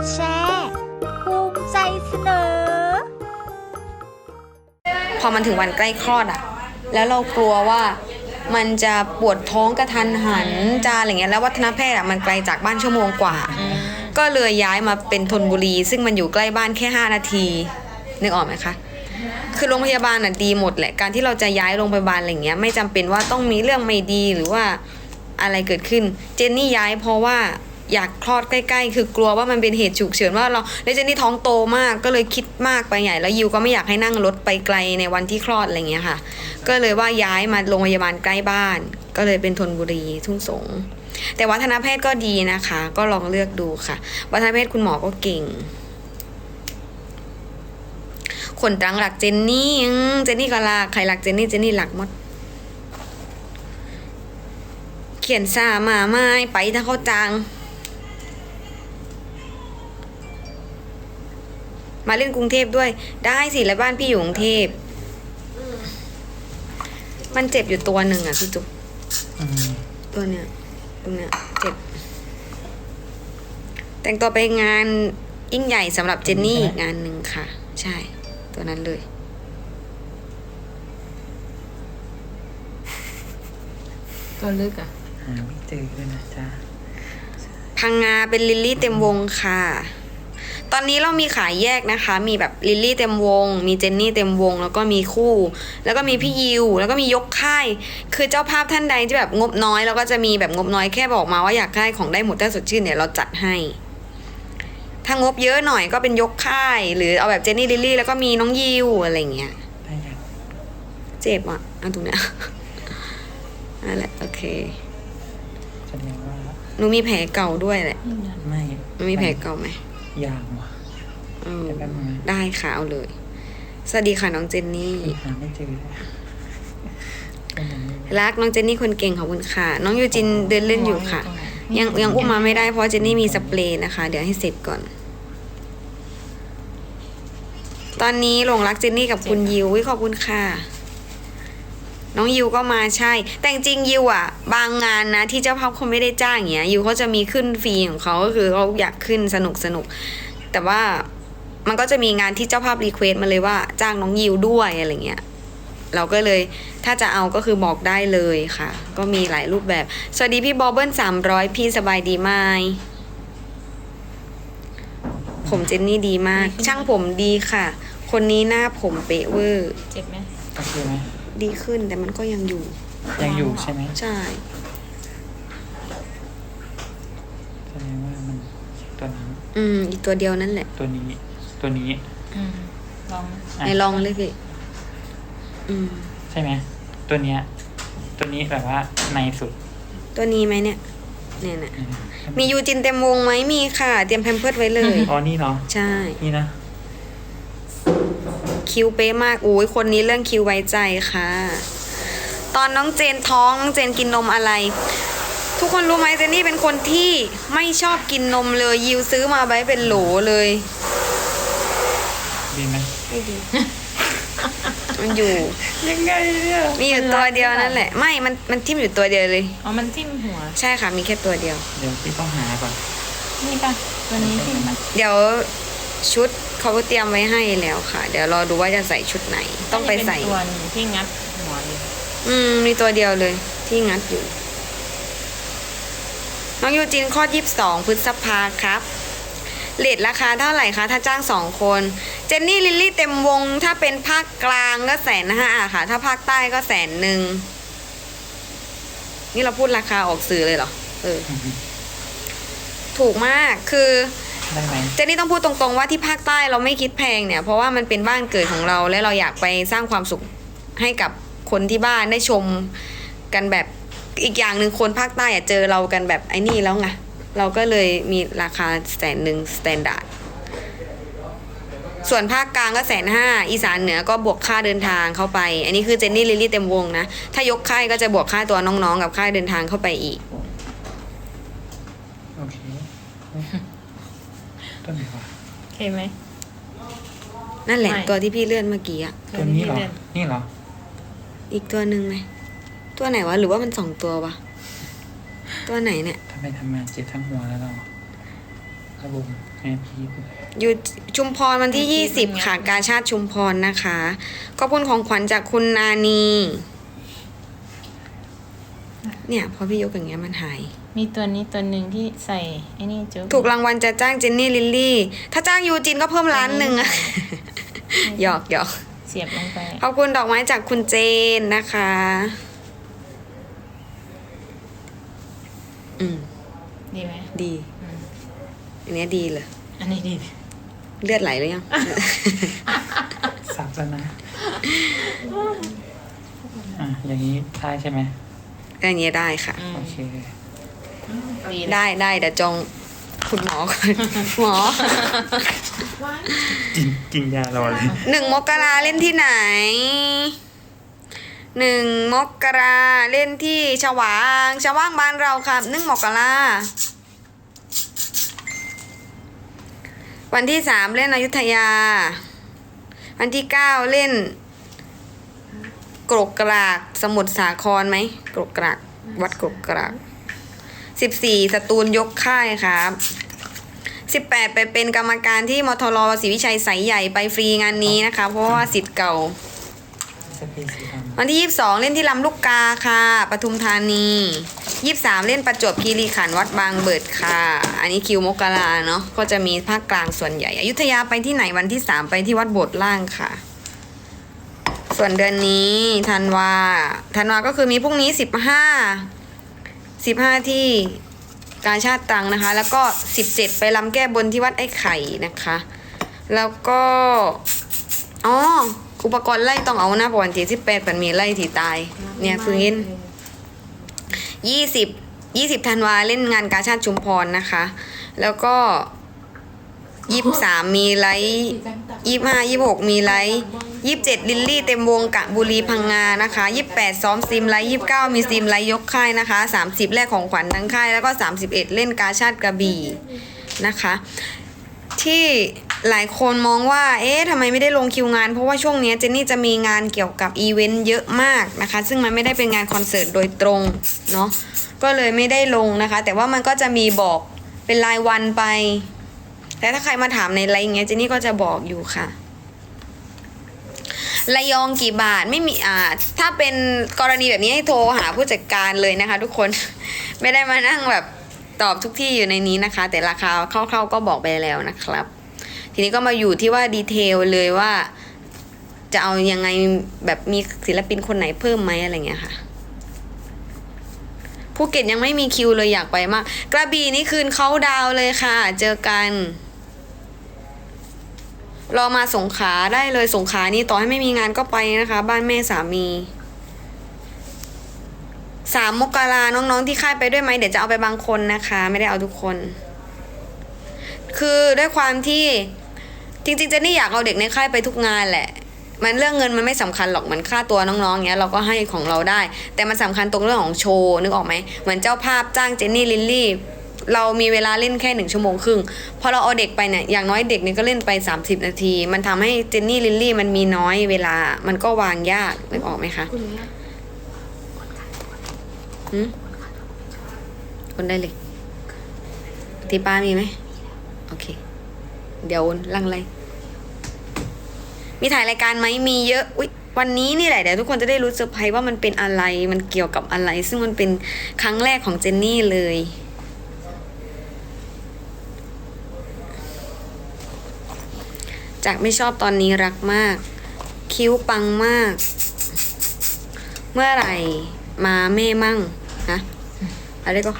ดแชร์ภูมิใจเสนอ พอมันถึงวันใกล้คลอดอะแล้วเรากลัวว่ามันจะปวดท้องกระทันหันจะอะไรเงี้ยแล้ววัฒนแพทย์อะมันไกลจากบ้านชั่วโมงกว่า ก็เลยย้ายมาเป็นธนบุรี ซึ่งมันอยู่ใกล้บ้านแค่ 5 นาทีนึกออกไหมคะคือโรงพยาบาลน่ะดีหมดแหละการที่เราจะย้ายโรงพยาบาลอะไรเงี้ยไม่จำเป็นว่าต้องมีเรื่องไม่ดีหรือว่าอะไรเกิดขึ้น เจนนี่ย้ายเพราะว่า อยากคลอดใกล้ ๆ คือกลัวว่ามันเป็นเหตุฉุกเฉินว่าเราแล้วเจนนี่ท้องโตมากก็เลยคิดมากไปใหญ่แล้วยิวก็ไม่อยากให้นั่งรถไปไกลในวันที่คลอดอะไรเงี้ยค่ะ ก็เลยว่าย้ายมาโรงพยาบาลใกล้บ้าน ก็เลยเป็นธนบุรีทุ่งสงแต่วัฒนแพทย์ก็ดีนะคะ ก็ลองเลือกดูค่ะ วัฒนแพทย์คุณหมอก็เก่งคนตรังหลักเจนนี่เจนนี่ก็ลักใครหลักเจนนี่เจนนี่หลักมด เขียนซามาไม่ไปถ้าเขาจาง มาเล่นกรุงเทพด้วย ได้สิแล้วบ้านพี่อยู่กรุงเทพ มันเจ็บอยู่ตัวหนึ่งอะพี่จุ๊บอืมตัวเนี้ยตรงเนี้ยเจ็บ แต่งตัวไปงานยิ่งใหญ่สำหรับเจนนี่อีกงานหนึ่งค่ะ ใช่ ตัวนั้นเลย ตัวลึกอะหาไม่เจอเลยนะจ๊ะพังงาเป็นลิลลี่เต็มวงค่ะ ตอนนี้เรามีขายแยกนะคะ มีแบบลิลลี่เต็มวง มีเจนนี่เต็มวง แล้วก็มีคู่ แล้วก็มีพี่ยิว แล้วก็มียกค่าย คือเจ้าภาพท่านใดที่แบบงบน้อยเราก็จะมีแบบงบน้อยแค่บอกมาว่าอยากได้ของได้หมดได้สดชื่นเนี่ยเราจัดให้ ถ้างบเยอะหน่อยก็เป็นยกค่าย หรือเอาแบบเจนนี่ลิลลี่แล้วก็มีน้องยิวอะไรเงี้ยได้ยังเจ็บอะอันตรงเนี้ยนั่นแหละโอเคแสดงว่าหนูมีแผลเก่าด้วยแหละไม่หนูมีแผลเก่าไหม ยางว่ะเออเดี๋ยวแป๊บนึงนะได้ค่ะเอาเลย สวัสดีค่ะน้องเจนนี่ หาไม่เจอเลยเป็นอย่างนี้รักน้องเจนนี่คนเก่งขอบคุณค่ะ น้องยูจินเดินเล่นอยู่ค่ะ ยังยังอุ้มมาไม่ได้เพราะเจนนี่มีสเปรย์นะคะ เดี๋ยวให้เสร็จก่อน ตอนนี้หลงรักเจนนี่กับคุณยิวอุ๊ยขอบคุณค่ะ น้องยิวก็มาใช่ แต่จริงๆยิวอะบางงานนะที่เจ้าภาพเขาไม่ได้จ้างอย่างเงี้ยยิวเขาจะมีขึ้นฟรีของเขาก็คือเขาอยากขึ้นสนุกสนุก แต่ว่ามันก็จะมีงานที่เจ้าภาพรีเควสมาเลยว่า จ้างน้องยิวด้วยอะไรเงี้ยเราก็เลยถ้าจะเอาก็คือบอกได้เลยค่ะ ก็มีหลายรูปแบบ สวัสดีพี่บอบเบิลสามร้อยพี่สบายดีไหมผมเจนนี่ดีมาก ช่างผมดีค่ะ คนนี้หน้าผมเป๊ะเวอร์ เจ็บไหม โอเคไหม ดีขึ้นแต่มันก็ยังอยู่ ยังอยู่ใช่ไหมใช่แสดงว่ามันตัวนี้อืม อีกตัวเดียวนั่นแหละ ตัวนี้ ตัวนี้อืมลองอะไหนลองเลยพี่อืม ใช่ไหมตัวเนี้ย ตัวนี้แบบว่าในสุดตัวนี้ไหมเนี่ย เนี่ยนะอืมมียูจินเต็มวงไหมมีค่ะ เตรียมแพมเพิร์ดไว้เลย อ๋อนี่เนาะใช่ นี่นะ คิวเป๊ะมากอุ้ยคนนี้เรื่องคิวไว้ใจค่ะ ตอนน้องเจนท้องน้องเจนกินนมอะไร ทุกคนรู้ไหมเจนนี่เป็นคนที่ไม่ชอบกินนมเลยยิวซื้อมาไว้เป็นโหลเลยดีไหมไม่ดีมันอยู่ยังไงเนี่ยมีอยู่ตัวเดียวนั่นแหละ ไม่ มัน มันทิ่มอยู่ตัวเดียวเลย อ๋อ มันทิ่มหัว ใช่ค่ะ มีแค่ตัวเดียว เดี๋ยวพี่ต้องหาก่อน นี่ป่ะ ตัวนี้ทิ่มป่ะ เดี๋ยวชุดเขาเตรียมไว้ให้แล้วค่ะ เดี๋ยวรอดูว่าจะใส่ชุดไหน ต้องไปใส่เป็นตัวหนึ่งที่งัดหัวอยู่อืม มีตัวเดียวเลย ที่งัดอยู่ น้องยูจินคลอดยี่สิบสองพฤษภาครับเลทราคาเท่าไหร่คะ ถ้าจ้างสองคน เจนนี่ลิลลี่เต็มวง ถ้าเป็นภาคกลางก็แสนห้าค่ะ ถ้าภาคใต้ก็แสนหนึ่ง นี่เราพูดราคาออกสื่อเลยเหรอ เออ ถูกมาก คือ ได้ไหมเจนนี่ต้องพูดตรงๆว่าที่ภาคใต้เราไม่คิดแพงเนี่ย เพราะว่ามันเป็นบ้านเกิดของเรา และเราอยากไปสร้างความสุขให้กับคนที่บ้านได้ชมกันแบบอีกอย่างหนึ่งคนภาคใต้อะเจอเรากันแบบไอ้นี่แล้วไงเราก็เลยมีราคาแสนหนึ่งสแตนดาร์ดส่วนภาคกลางก็แสนห้าอีสานเหนือก็บวกค่าเดินทางเข้าไป อันนี้คือเจนนี่ลิลลี่เต็มวงนะ ถ้ายกค่ายก็จะบวกค่าตัวน้องๆ กับค่าเดินทางเข้าไปอีก โอเคตัวไหน วะโอเคไหมนั่นแหละไม่ตัวที่พี่เลื่อนเมื่อกี้อะตัวนี้เหรอเล่นนี่เหรอ อีกตัวหนึ่งไหม ตัวไหนวะ หรือว่ามันสองตัววะ ตัวไหนเนี่ยทำไมทำมาเจ็บทั้งหัวแล้วเราระบุแม่พีทอยู่ชุมพรวันที่20ค่ะ กาชาติชุมพรนะคะขอบคุณของขวัญจากคุณนานี เนี่ย พอพี่ยกอย่างเงี้ยมันหาย มีตัวนี้ตัวหนึ่งที่ใส่ไอ้นี่จุ๊บถูกรางวัลจะจ้างเจนนี่ลิลลี่ ถ้าจ้างยูจินก็เพิ่มล้านหนึ่งอะหยอกหยอกเสียบลงไป ขอบคุณดอกไม้จากคุณเจนนะคะ อืม ดีไหม ดีอืมอันเนี้ยดีเลย อันนี้ดี เลือดไหลหรือยังสับแล้วนะอะ อย่างนี้ได้ใช่ไหมอันเนี้ยได้ค่ะอืมโอเค ดีนะได้ได้เดี๋ยวจองคุณหมอก่อนหมอกินกินยารอเลยหนึ่งมกราเล่นที่ไหนหนึ่งมกราเล่นที่ชวางชวางบ้านเราครับหนึ่งมกราวันที่สามเล่นอยุธยา วันที่เก้าเล่น กรกกรากสมุทรสาครไหมกรกกรากวัดกรกกราก สิบสี่สตูลยกค่ายครับสิบแปดไปเป็นกรรมการที่มทรศรีวิชัยสายใหญ่ไปฟรีงานนี้นะคะ เพราะว่าสิทธิ์เก่า วันที่22เล่นที่ลำลูกกาค่ะปทุมธานี23เล่นประจวบคีรีขันธ์วัดบางเบิดค่ะ อันนี้คิวมกราเนาะก็จะมีภาคกลางส่วนใหญ่ อยุธยาไปที่ไหนวันที่3ไปที่วัดโบสถ์ล่างค่ะส่วนเดือนนี้ธันวาธันวาก็คือมีพรุ่งนี้15 15 ที่การชาติตังนะคะ แล้วก็ 17 ไปลำแก้บนที่วัดไอ้ไข่นะคะ แล้วก็อ๋ออุปกรณ์ไล่ต้องเอานะเพราะวันที่สิบแปดมันมีไล่ที่ตาย เนี่ยคือยินยี่สิบยี่สิบธันวาเล่นงานกาชาติชุมพรนะคะ แล้วก็ยี่สิบสามมีไลท์ยี่ห้ายี่หกมีไลท์ ยี่สิบเจ็ดลิลลี่เต็มวงกะบุรีพังงานะคะยี่สิบแปดซ้อมซิมไลยี่สิบเก้ามีซิมไลยกค่ายนะคะสามสิบแรกของขวัญทั้งค่ายแล้วก็สามสิบเอ็ดเล่นกาชาติกระบี่นะคะ ที่หลายคนมองว่า เอ๊ะทำไมไม่ได้ลงคิวงาน เพราะว่าช่วงนี้เจนนี่จะมีงานเกี่ยวกับอีเวนต์เยอะมากนะคะ ซึ่งมันไม่ได้เป็นงานคอนเสิร์ตโดยตรงเนาะ ก็เลยไม่ได้ลงนะคะ แต่ว่ามันก็จะมีบอกเป็นรายวันไป แต่ถ้าใครมาถามในไลน์อย่างเงี้ยเจนนี่ก็จะบอกอยู่ค่ะ ระยองกี่บาทไม่มีอ่าถ้าเป็นกรณีแบบนี้ให้โทรหาผู้จัดการเลยนะคะ ทุกคนไม่ได้มานั่งแบบตอบทุกที่อยู่ในนี้นะคะ แต่ราคาคร่าวๆก็บอกไปแล้วนะครับ ทีนี้ก็มาอยู่ที่ว่าดีเทลเลยว่า จะเอายังไงแบบมีศิลปินคนไหนเพิ่มไหมอะไรเงี้ยค่ะภูเก็ตยังไม่มีคิวเลยอยากไปมาก กระบี่นี่คืนเขาดาวเลยค่ะ เจอกัน รอมาสงขาได้เลยสงขานี่ต่อให้ไม่มีงานก็ไปนะคะ บ้านแม่สามีสามมกราน้องๆที่ค่ายไปด้วยไหมเดี๋ยวจะเอาไปบางคนนะคะ ไม่ได้เอาทุกคน คือด้วยความที่จริงๆเจนนี่อยากเอาเด็กในค่ายไปทุกงานแหละ มันเรื่องเงินมันไม่สำคัญหรอกมันค่าตัวน้องๆเงี้ยเราก็ให้ของเราได้ แต่มันสำคัญตรงเรื่องของโชว์นึกออกไหมเหมือนเจ้าภาพจ้างเจนนี่ลิลลี่ เรามีเวลาเล่นแค่หนึ่งชั่วโมงครึ่งพอเราเอาเด็กไปเนี่ยอย่างน้อยเด็กนี่ก็เล่นไป 30 นาที มันทำให้เจนนี่ลิลลี่มันมีน้อยเวลามันก็วางยากนึกออกไหมคะหืมคนได้เลยที่ป้ามีไหมโอเค เดี๋ยวลังเลยมีถ่ายรายการไหมมีเยอะอุ๊ยวันนี้นี่แหละเดี๋ยวทุกคนจะได้รู้เซอร์ไพรส์ว่ามันเป็นอะไร มันเกี่ยวกับอะไร ซึ่งมันเป็นครั้งแรกของเจนนี่เลย จากไม่ชอบตอนนี้รักมาก คิ้วปังมาก เมื่อไหร่มาแม่มั่งฮะอะไรก็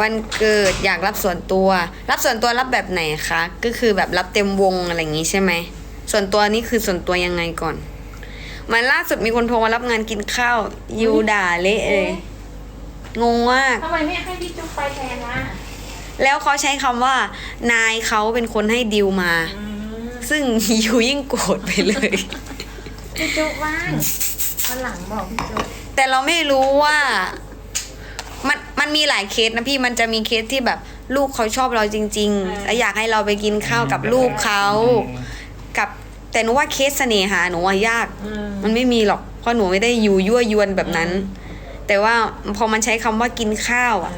วันเกิดอยากรับส่วนตัว รับส่วนตัวรับแบบไหนคะ ก็คือแบบรับเต็มวงอะไรอย่างงี้ใช่ไหม ส่วนตัวนี่คือส่วนตัวยังไงก่อนมันล่าสุดมีคนโทรมารับงานกินข้าวยูด่าเละเลยงงมาก ทำไมไม่ให้พี่จุ๊บไปแทนนะ แล้วเขาใช้คำว่า นายเขาเป็นคนให้ดิวมา ซึ่งยูยิ่งโกรธไปเลย พี่จุ๊บว่างวันหลังบอกพี่จุ๊บแต่เราไม่รู้ว่า มันมันมีหลายเคสนะพี่มันจะมีเคสที่แบบลูกเขาชอบเราจริงๆแล้วอยากให้เราไปกินข้าวกับลูกเขากับแต่หนูว่าเคสเสน่หาหนูว่ายากอืมมันไม่มีหรอกเพราะหนูไม่ได้อยู่ยั่วยวนแบบนั้น แต่ว่าพอมันใช้คำว่ากินข้าวอะ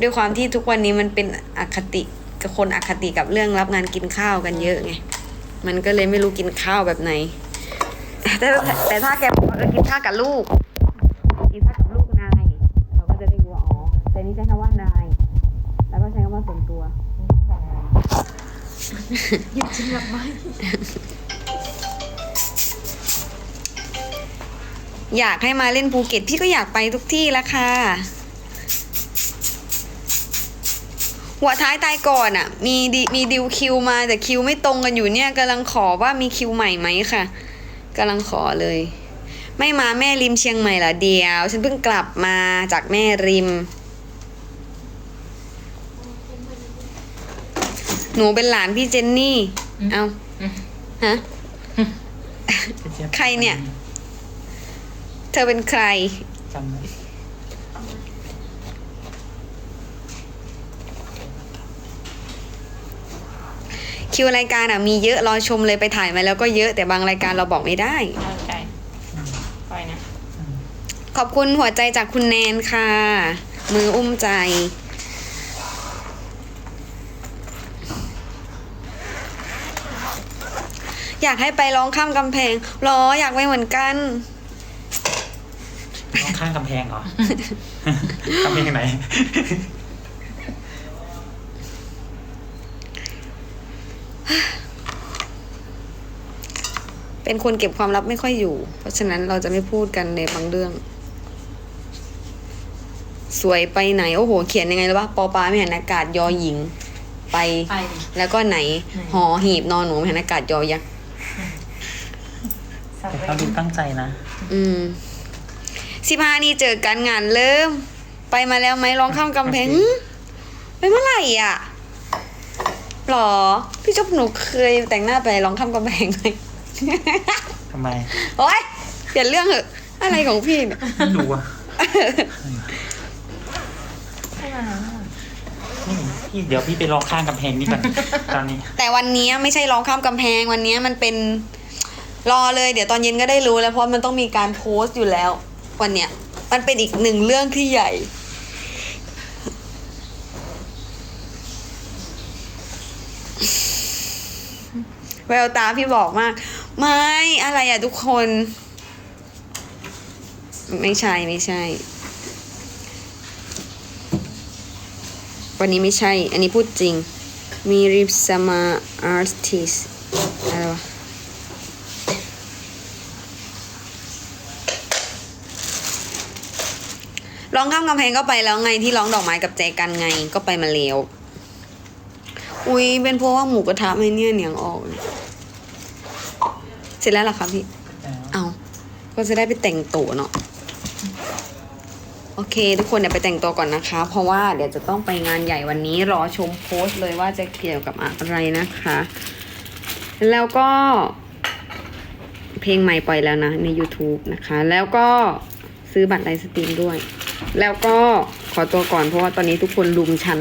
ด้วยความที่ทุกวันนี้มันเป็นอคติกับคนอคติกับเรื่องรับงานกินข้าวกันเยอะไง มันก็เลยไม่รู้กินข้าวแบบไหน แต่แต่ถ้าแกบอกว่าเออกินข้าวกับลูก กินข้าวกับลูกนาย เราก็จะได้รู้ว่าอ๋อ แต่นี่ใช้คำว่านาย แล้วก็ใช้คำว่าส่วนตัวหยิบชิ้นแบบไม้อยากให้มาเล่นภูเก็ต พี่ก็อยากไปทุกที่แล้วค่ะ หัวท้ายตายก่อนอะ่ะ มีดิมีดิวคิวมาแต่คิวไม่ตรงกันอยู่เนี่ยกำลังขอว่ามีคิวใหม่ไหมค่ะกำลังขอเลย ไม่มาแม่ริมเชียงใหม่เหรอเดียว ฉันเพิ่งกลับมาจากแม่ริม หนูเป็นหลานพี่เจนนี่ เอาฮะใครเนี่ย เธอเป็นใครจำ คิวรายการอะมีเยอะรอชมเลยไปถ่ายมาแล้วก็เยอะแต่บางรายการเราบอกไม่ได้เอาใจปล่อยนะ ขอบคุณหัวใจจากคุณแนนค่ะ มืออุ้มใจ อยากให้ไปร้องข้ามกำแพงรออยากไปเหมือนกันน้องข้างกำแพงเหรอ กำแพงไหน เป็นคนเก็บความลับไม่ค่อยอยู่ เพราะฉะนั้นเราจะไม่พูดกันในบางเรื่อง สวยไปไหน โอ้โห เขียนยังไงรู้ปะปอปลาไม่เห็นอากาศยอหญิง ไป ไป แล้วก็ไหน หอหีบนอนหนูไม่เห็นอากาศยอยักษ์สับแต่ไว้เขาดูตั้งใจนะ อืมสิบห้านี่เจอกันงานเริ่ม ไปมาแล้วไหมร้องข้ามกำแพงหึไปเมื่อไหร่อะหรอ พี่จบหนูเคยแต่งหน้าไปร้องข้ามกำแพงไหม ทำไม โอ๊ยเปลี่ยนเรื่องเหอะ อะไรของพี่เนี่ย ไม่รู้อะให้มานี่พี่เดี๋ยวพี่ไปรอข้างกำแพงนี่ก่อนตอนนี้ แต่วันนี้ไม่ใช่ร้องข้ามกำแพงวันนี้มันเป็นรอเลย เดี๋ยวตอนเย็นก็ได้รู้แล้วเพราะมันต้องมีการโพสต์อยู่แล้ว วันเนี้ยมันเป็นอีกหนึ่งเรื่องที่ใหญ่ แววตาพี่บอกมาก ไม่อะไรอะทุกคน ไม่ใช่ไม่ใช่ วันนี้ไม่ใช่ อันนี้พูดจริง มีริปสมาอาร์ติสอะไรวะร้องข้ามกำแพงก็ไปแล้วไงที่ร้องดอกไม้กับแจกันไงก็ไปมาแล้ว อุ้ยเป็นเพราะว่าหมูกระทะไหมเนี่ยเหนียงออก เลยเสร็จแล้วเหรอคะพี่ เอาก็จะได้ไปแต่งตัวเนาะ โอเค ทุกคนเดี๋ยวไปแต่งตัวก่อนนะคะ เพราะว่าเดี๋ยวจะต้องไปงานใหญ่วันนี้รอชมโพสต์เลยว่าจะเกี่ยวกับอะไรนะคะ แล้วก็ เพลงใหม่ปล่อยแล้วนะใน YouTube นะคะ แล้วก็ซื้อบัตรไลฟ์สตรีมด้วย แล้วก็ขอตัวก่อนเพราะว่าตอนนี้ทุกคนลุมฉัน